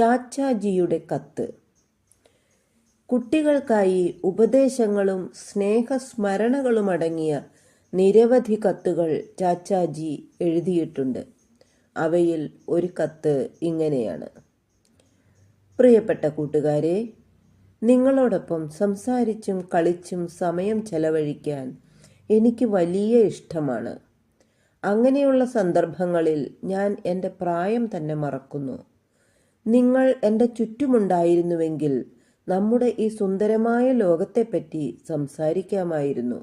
ചാച്ചാജിയുടെ കത്ത്. കുട്ടികൾക്കായി ഉപദേശങ്ങളും സ്നേഹസ്മരണകളും അടങ്ങിയ നിരവധി കത്തുകൾ ചാച്ചാജി എഴുതിയിട്ടുണ്ട്. അവയിൽ ഒരു കത്ത് ഇങ്ങനെയാണ്. പ്രിയപ്പെട്ട കൂട്ടുകാരെ നിങ്ങളോടൊപ്പം സംസാരിച്ചും കളിച്ചും സമയം ചെലവഴിക്കാൻ എനിക്ക് വലിയ ഇഷ്ടമാണ്. അങ്ങനെയുള്ള സന്ദർഭങ്ങളിൽ ഞാൻ എന്റെ പ്രായം തന്നെ മറക്കുന്നു. നിങ്ങൾ എന്റെ ചുറ്റുമുണ്ടായിരുന്നുവെങ്കിൽ നമ്മുടെ ഈ സുന്ദരമായ ലോകത്തെപ്പറ്റി സംസാരിക്കാമായിരുന്നു.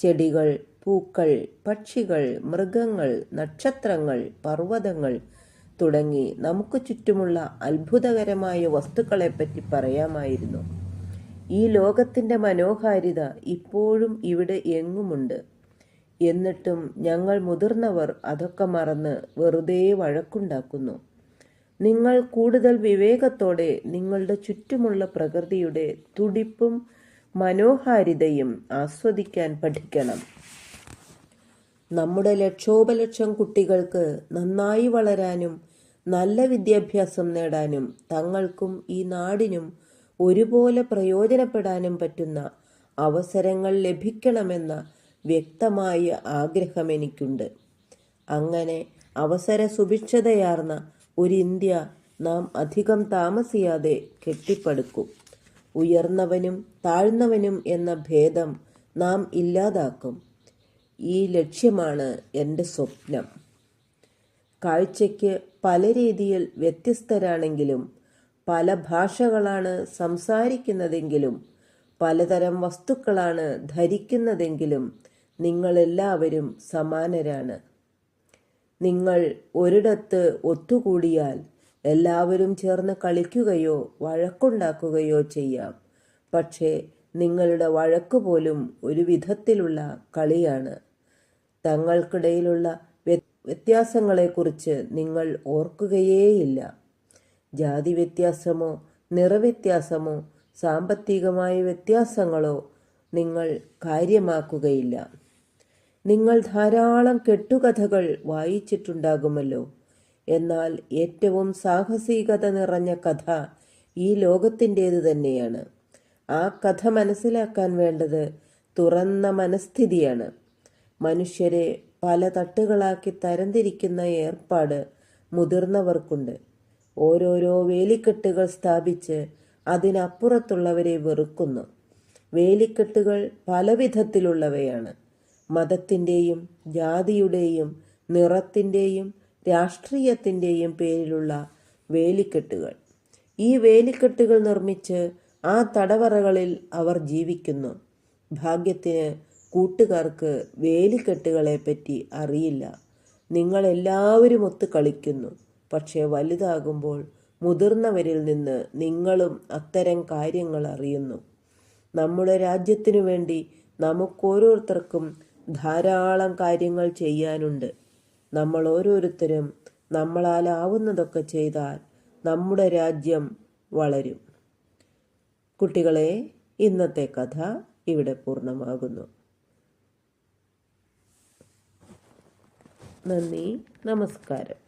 ചെടികൾ പൂക്കൾ പക്ഷികൾ മൃഗങ്ങൾ നക്ഷത്രങ്ങൾ പർവതങ്ങൾ തുടങ്ങി നമുക്ക് ചുറ്റുമുള്ള അത്ഭുതകരമായ വസ്തുക്കളെപ്പറ്റി പറയാമായിരുന്നു. ഈ ലോകത്തിന്റെ മനോഹാരിത ഇപ്പോഴും ഇവിടെ എങ്ങുമുണ്ട്? എന്നിട്ടും ഞങ്ങൾ മുതിർന്നവർ അതൊക്കെ മറന്ന് വെറുതെ വഴക്കുണ്ടാക്കുന്നു. നിങ്ങൾ കൂടുതൽ വിവേകത്തോടെ നിങ്ങളുടെ ചുറ്റുമുള്ള പ്രകൃതിയുടെ തുടിപ്പും മനോഹാരിതയും ആസ്വദിക്കാൻ പഠിക്കണം. നമ്മുടെ ലക്ഷോപലക്ഷം കുട്ടികൾക്ക് നന്നായി വളരാനും നല്ല വിദ്യാഭ്യാസം നേടാനും തങ്ങൾക്കും ഈ നാടിനും ഒരുപോലെ പ്രയോജനപ്പെടാനും പറ്റുന്ന അവസരങ്ങൾ ലഭിക്കണമെന്ന വ്യക്തമായ ആഗ്രഹം എനിക്കുണ്ട്. അങ്ങനെ അവസര സുഭിക്ഷതയാർന്ന ഒരു ഇന്ത്യ നാം അധികം താമസിയാതെ കെട്ടിപ്പടുക്കും. ഉയർന്നവനും താഴ്ന്നവനും എന്ന ഭേദം നാം ഇല്ലാതാക്കും. ഈ ലക്ഷ്യമാണ് എന്റെ സ്വപ്നം. കാഴ്ചയ്ക്ക് പല രീതിയിൽ വ്യത്യസ്തരാണെങ്കിലും പല ഭാഷകളാണ് സംസാരിക്കുന്നതെങ്കിലും പലതരം വസ്തുക്കളാണ് ധരിക്കുന്നതെങ്കിലും നിങ്ങളെല്ലാവരും സമാനരാണ്. നിങ്ങൾ ഒരിടത്ത് ഒത്തുകൂടിയാൽ എല്ലാവരും ചേർന്ന് കളിക്കുകയോ വഴക്കുണ്ടാക്കുകയോ ചെയ്യാം. പക്ഷേ നിങ്ങളുടെ വഴക്ക് പോലും ഒരു വിധത്തിലുള്ള കളിയാണ്. തങ്ങൾക്കിടയിലുള്ള വ്യത്യാസങ്ങളെക്കുറിച്ച് നിങ്ങൾ ഓർക്കുകയേയില്ല. ജാതി വ്യത്യാസമോ നിറവ്യത്യാസമോ സാമ്പത്തികമായ വ്യത്യാസങ്ങളോ നിങ്ങൾ കാര്യമാക്കുകയില്ല. നിങ്ങൾ ധാരാളം കെട്ടുകഥകൾ വായിച്ചിട്ടുണ്ടാകുമല്ലോ. എന്നാൽ ഏറ്റവും സാഹസികത നിറഞ്ഞ കഥ ഈ ലോകത്തിന്റേത് തന്നെയാണ്. ആ കഥ മനസ്സിലാക്കാൻ വേണ്ടത് തുറന്ന മനസ്ഥിതിയാണ്. മനുഷ്യരെ പല തട്ടുകളാക്കി തരംതിരിക്കുന്ന ഏർപ്പാട് മുതിർന്നവർക്കുണ്ട്. ഓരോരോ വേലിക്കെട്ടുകൾ സ്ഥാപിച്ച് അതിനപ്പുറത്തുള്ളവരെ വെറുക്കുന്നു. വേലിക്കെട്ടുകൾ പല വിധത്തിലുള്ളവയാണ് മതത്തിന്റെയും ജാതിയുടെയും നിറത്തിന്റെയും രാഷ്ട്രീയത്തിന്റെയും പേരിലുള്ള വേലിക്കെട്ടുകൾ. ഈ വേലിക്കെട്ടുകൾ നിർമ്മിച്ച് ആ തടവറകളിൽ അവർ ജീവിക്കുന്നു. ഭാഗ്യത്തിന് കൂട്ടുകാർക്ക് വേലിക്കെട്ടുകളെ പറ്റി അറിയില്ല. നിങ്ങളെല്ലാവരും ഒത്ത് കളിക്കുന്നു. പക്ഷേ വലുതാകുമ്പോൾ മുതിർന്നവരിൽ നിന്ന് നിങ്ങളും അത്തരം കാര്യങ്ങൾ അറിയുന്നു. നമ്മുടെ രാജ്യത്തിനു വേണ്ടി നമുക്കോരോരുത്തർക്കും ധാരാളം കാര്യങ്ങൾ ചെയ്യാനുണ്ട്. നമ്മൾ ഓരോരുത്തരും നമ്മളാൽ ആവുന്നതൊക്കെ ചെയ്താൽ നമ്മുടെ രാജ്യം വളരും. കുട്ടികളെ ഇന്നത്തെ കഥ ഇവിടെ പൂർണമാകുന്നു. നന്ദി നമസ്കാരം.